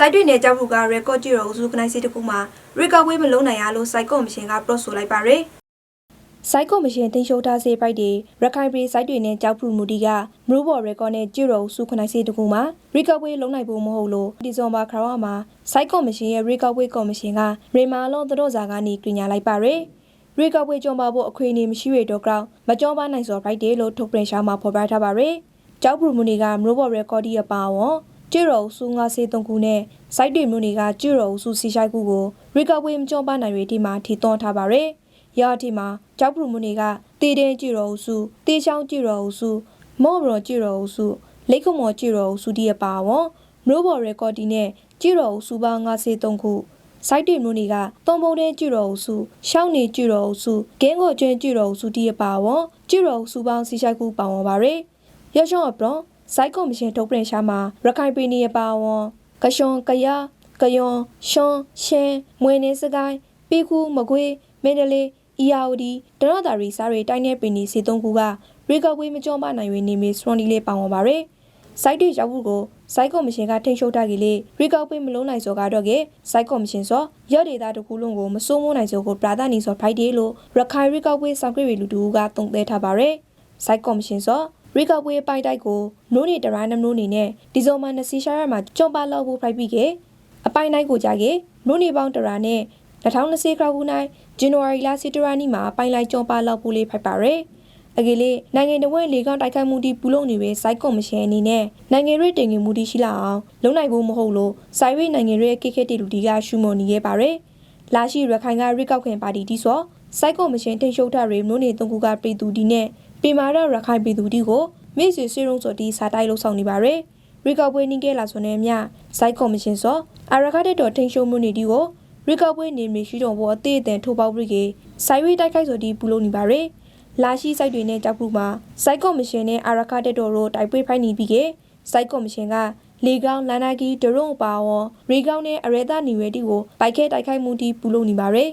စိုက်တွေနဲ့ကြောက်ဖို့က record ကြည့်တော့ဦးစုခနိုင်စီတစ်ခုမှာ record ဝေးမလုံးနိုင်ရလို့စိုက်ကော့မရှင်က pro ဆိုလိုက်ပါရယ်စိုက်ကော့မရှင်တင်ရှိုးထားစေပိုက်တွေရခိုင်ပြည်စိုက်တွေနဲ့ကြောက်ဖူမူတီကမရူဘော် record နဲ့ကြည့်တော့ဦးစုခနိုင်စီတစ်ခုမှာ record ဝေးလုံးနိုင်ဖို့မဟုတ်လို့ဒီဇွန်ဘာခရောမှာစိုက်ကော့မရှင်ရဲ့ record ဝေးကော်မရှင်ကရေမာလွန်သတို့စာကနေပြင်ညာလိုက်ပါရယ်ရေကောက်ပွဲကြုံပါဖို့အခွင့်အရေးမရှိရတော့ကြောင်းမကြောပါနိုင်စော်ဖိုက်တယ်လို့ထုတ်ပြန်ရှာမှာဖော်ပြထားပါရယ်ကြောက်ပူမူနီကမရိုဘော်ရကော်ဒီအပါဝွန် ကျွရော်ဆူငါစေတုံကူနဲ့စိုက်တွေမူနီကကျွရော်ဆူစီရှိုက်ကူကိုရေကောက်ပွဲမကြောပါနိုင်ရဒီမှာထီသွန်းထားပါရယ်ရာဒီမှာကြောက်ပူမူနီကတေတဲ့ကျွရော်ဆူတေချောင်းကျွရော်ဆူမော့ဘရော်ကျွရော်ဆူလိတ်ခမော်ကျွရော်ဆူဒီအပါဝွန်မရိုဘော်ရကော်ဒီနဲ့ကျွရော်ဆူပါငါစေတုံကူစိုက်တွေမျိုးတွေကသုံးပုံတဲ့ကြွတော်စုရှောင်းနေကြွတော်စုဂင်းကိုကျွင်းကြွတော်စုတီးပါဝေါကြွတော်စုပေါင်းစီရှိုက်ကူပါဝင်ပါရယ်ရရှောင်းအပရော စိုက်ကော်မရှင်ထုတ်ပြန်ရှာမှာရခိုင်ပြည်နယ်ပါဝေါကရှွန်ကရကယွန်ရှွန်ရှင်းမွေနေစကိုင်းပေကူမကွေးမင်းဒလေးအီယာအိုဒီတရတာရီစားတွေတိုင်းတဲ့ပင်နေစီသုံးခုကရေကောက်ဝေးမကြောမနိုင်ဝေနေမီစရွန်ဒီလေးပါဝင်ပါရယ်စိုက်တွေရောက်ဖို့ကိုစိုက်ကော်မရှင်ကထိန်ချုပ်ထားကြလေရီကောက်ပေးမလုံးနိုင်စောကတော့ကစိုက်ကော်မရှင်စောရော့ဒေတာတခုလုံးကိုမစိုးမိုးနိုင်စောကိုပရာဒနီစောဖိုက်ဒေးလို့ရခိုင်ရီကောက်ပေးဆောင်ကြရီလူတူကတုံ့တဲထားပါရယ်စိုက်ကော်မရှင်စော ရီကောက်ပေးပိုင်တိုက်ကိုနိုးနေတရိုင်းနမိုးနေနဲ့ဒီဇိုမာနစီရှာရမှာကြုံပါလောက်ဖို့ဖိုက်ပြီးကအပိုင်တိုက်ကိုကြကေနိုးနေပေါင်းတရာနဲ့2020ခရောက်ခုနိုင်ဇန်နဝါရီလစီတရာနီမှာပိုင်လိုက်ကြုံပါလောက်ဖို့လေးဖိုက်ပါရယ်အကလေးနိုင်ငံတော်ဝင်လေကောင်းတိုက်ခိုက်မှုတီပူလုံးနေပဲစိုက်ကော်မရှင်အနေနဲ့နိုင်ငံရေးတင်ငင်မှုတီရှိလာအောင်လုံနိုင်ဖို့မဟုတ်လို့စိုက်ရေးနိုင်ငံရေးကိခေတီလူတီကရှုမွန်နေခဲ့ပါရယ်လာရှိရခိုင်ကရိကောက်ခင်ပါတီတီဆိုစိုက်ကော်မရှင်ထိန်ရှုပ်ထားရေမျိုးနေသုံးခုကပြည်သူတီနဲ့ ပြည်မာရရခိုင်ပြည်သူတီကိုမိတ်ဆွေဆွေရုံးစော်တီစာတိုက်လို့ဆောင်နေပါရယ်ရိကောက်ပွဲနေခဲ့လာဆိုနေမြစိုက်ကော်မရှင်စောအရခတဲ့တော်ထိန်ရှုံမှုနေတီကိုရိကောက်ပွဲနေမရှိတော့ဘောအသေးအတန်ထိုးပေါက်ပြီးကေစိုက်ရေးတိုက်ခိုက်ဆိုတီပူလို့နေပါရယ်လာရှိစိုက်တွေနဲ့ကြောက်ဘူးမှာစိုက်ကော်မရှင်နဲ့အာရခတက်တော်တို့တိုက်ပွဲဖိုက်နေပြီးကစိုက်ကော်မရှင်ကလေကောင်းလန်နာကီဒရုံပါဝရီကောင်းနဲ့အရေတာနေဝဲတီကိုပိုက်ခဲတိုက်ခိုက်မှုတီပူလို့နေပါရယ်